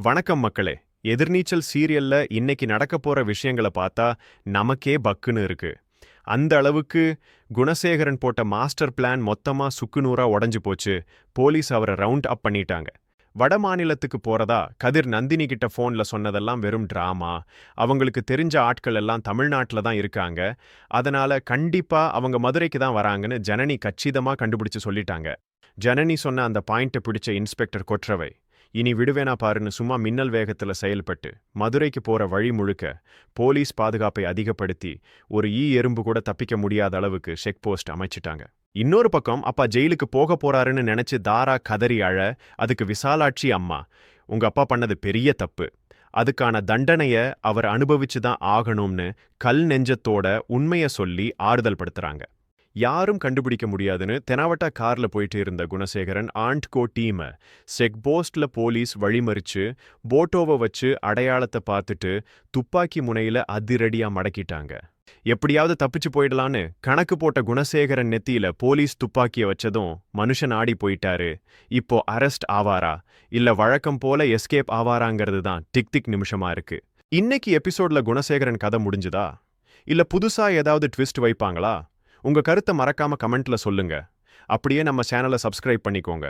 வணக்கம் மக்களே. எதிர்நீச்சல் சீரியல்ல இன்னைக்கு நடக்க போற விஷயங்களை பார்த்தா நமக்கே பக்குன்னு இருக்கு. அந்த அளவுக்கு குணசேகரன் போட்ட மாஸ்டர் பிளான் மொத்தமா சுக்குநூறா உடஞ்சு போச்சு. போலீஸ் அவரை ரவுண்ட் அப் பண்ணிட்டாங்க. வட மாநிலத்துக்கு போறதா கதிர் நந்தினி கிட்ட ஃபோன்ல சொன்னதெல்லாம் வெறும் டிராமா. அவங்களுக்கு தெரிஞ்ச ஆட்கள் எல்லாம் தமிழ்நாட்டில் தான் இருக்காங்க. அதனால கண்டிப்பா அவங்க மதுரைக்கு தான் வராங்கன்னு ஜனனி கச்சிதமா கண்டுபிடிச்சு சொல்லிட்டாங்க. ஜனனி சொன்ன அந்த பாயிண்ட்டை பிடிச்ச இன்ஸ்பெக்டர் கொற்றவை. இனி விடுவேனா பாருன்னு சும்மா மின்னல் வேகத்துல செயல்பட்டு மதுரைக்கு போற வழி முழுக்க போலீஸ் பாதுகாப்பை அதிகப்படுத்தி ஒரு ஈ எறும்பு கூட தப்பிக்க முடியாத அளவுக்கு செக் போஸ்ட் அமைச்சிட்டாங்க. இன்னொரு பக்கம் அப்பா ஜெயிலுக்கு போக போறாருன்னு நினைச்சு தாரா கதறி அழ அதுக்கு விசாலாட்சி அம்மா உங்க அப்பா பண்ணது பெரிய தப்பு. அதுக்கான தண்டனைய அவர் அனுபவிச்சு தான் ஆகணும்னு கல் நெஞ்சத்தோட உண்மைய சொல்லி ஆறுதல் படுத்துறாங்க. யாரும் கண்டுபிடிக்க முடியாதுன்னு தெனாவட்டா கார்ல போயிட்டு இருந்த குணசேகரன் ஆண்ட்கோ டீமை டீம செக் போஸ்ட்ல போலீஸ் வழிமறிச்சு போட்டோவை வச்சு அடையாளத்தை பார்த்துட்டு துப்பாக்கி முனையில அதிரடியா மடக்கிட்டாங்க. எப்படியாவது தப்பிச்சு போயிடலான்னு கணக்கு போட்ட குணசேகரன் நெத்தியில போலீஸ் துப்பாக்கிய வச்சதும் மனுஷன் ஆடி போயிட்டாரு. இப்போ அரெஸ்ட் ஆவாரா? இல்ல வழக்கம் போல எஸ்கேப் ஆவாராங்கிறது தான் டிக் டிக் நிமிஷமா இருக்கு. இன்னைக்கு எபிசோட்ல குணசேகரன் கதை முடிஞ்சுதா? இல்ல புதுசா ஏதாவது ட்விஸ்ட் வைப்பாங்களா? உங்க கருத்தை மறக்காம கமெண்ட்ல சொல்லுங்க. அப்படியே நம்ம சேனலை சப்ஸ்கிரைப் பண்ணிக்கோங்க.